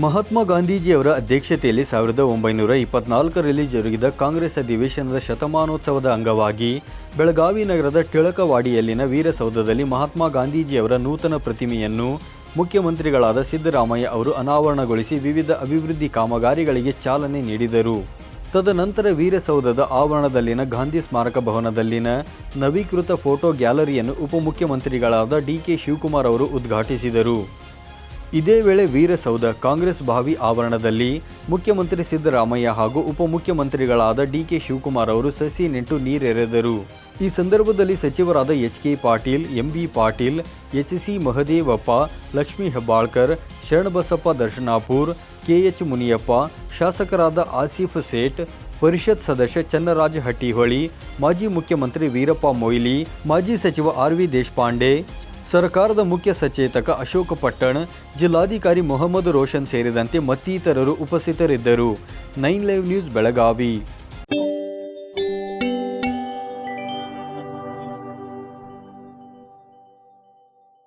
ಮಹಾತ್ಮ ಗಾಂಧೀಜಿಯವರ ಅಧ್ಯಕ್ಷತೆಯಲ್ಲಿ ಸಾವಿರದ ಒಂಬೈನೂರ ಇಪ್ಪತ್ನಾಲ್ಕರಲ್ಲಿ ಜರುಗಿದ ಕಾಂಗ್ರೆಸ್ ಅಧಿವೇಶನದ ಶತಮಾನೋತ್ಸವದ ಅಂಗವಾಗಿ ಬೆಳಗಾವಿ ನಗರದ ಟಿಳಕವಾಡಿಯಲ್ಲಿನ ವೀರಸೌಧದಲ್ಲಿ ಮಹಾತ್ಮ ಗಾಂಧೀಜಿಯವರ ನೂತನ ಪ್ರತಿಮೆಯನ್ನು ಮುಖ್ಯಮಂತ್ರಿಗಳಾದ ಸಿದ್ದರಾಮಯ್ಯ ಅವರು ಅನಾವರಣಗೊಳಿಸಿ ವಿವಿಧ ಅಭಿವೃದ್ಧಿ ಕಾಮಗಾರಿಗಳಿಗೆ ಚಾಲನೆ ನೀಡಿದರು. ತದನಂತರ ವೀರಸೌಧದ ಆವರಣದಲ್ಲಿನ ಗಾಂಧಿ ಸ್ಮಾರಕ ಭವನದಲ್ಲಿನ ನವೀಕೃತ ಫೋಟೋ ಗ್ಯಾಲರಿಯನ್ನು ಉಪಮುಖ್ಯಮಂತ್ರಿಗಳಾದ ಡಿಕೆ ಶಿವಕುಮಾರ್ ಅವರು ಉದ್ಘಾಟಿಸಿದರು. ಇದೇ ವೇಳೆ ವೀರಸೌಧ ಕಾಂಗ್ರೆಸ್ ಭಾವಿ ಆವರಣದಲ್ಲಿ ಮುಖ್ಯಮಂತ್ರಿ ಸಿದ್ದರಾಮಯ್ಯ ಹಾಗೂ ಉಪಮುಖ್ಯಮಂತ್ರಿಗಳಾದ ಡಿಕೆ ಶಿವಕುಮಾರ್ ಅವರು ಸಸಿ ನೆಂಟು ನೀರೆರೆದರು. ಈ ಸಂದರ್ಭದಲ್ಲಿ ಸಚಿವರಾದ H K Patil MB Patil, H C Mahadevappa, Lakshmi Hebbalkar, Sharanabasappa Darshanapur KH Muniyappa, ಶಾಸಕರಾದ ಆಸಿಫ್ ಸೇಠ್, ಪರಿಷತ್ ಸದಸ್ಯ ಚನ್ನರಾಜ ಹಟ್ಟಿಹೊಳಿ ಮಾಜಿ ಮುಖ್ಯಮಂತ್ರಿ ವೀರಪ್ಪ ಮೊಯ್ಲಿ, ಮಾಜಿ ಸಚಿವ ಆರ್ ವಿ ದೇಶಪಾಂಡೆ ಸರ್ಕಾರದ ಮುಖ್ಯ ಸಚೇತಕ ಅಶೋಕ ಪಟ್ಟಣ, ಜಿಲ್ಲಾಧಿಕಾರಿ ಮೊಹಮ್ಮದ್ ರೋಷನ್ ಸೇರಿದಂತೆ ಮತ್ತಿತರರು ಉಪಸ್ಥಿತರಿದ್ದರು. Nine live news Belagavi.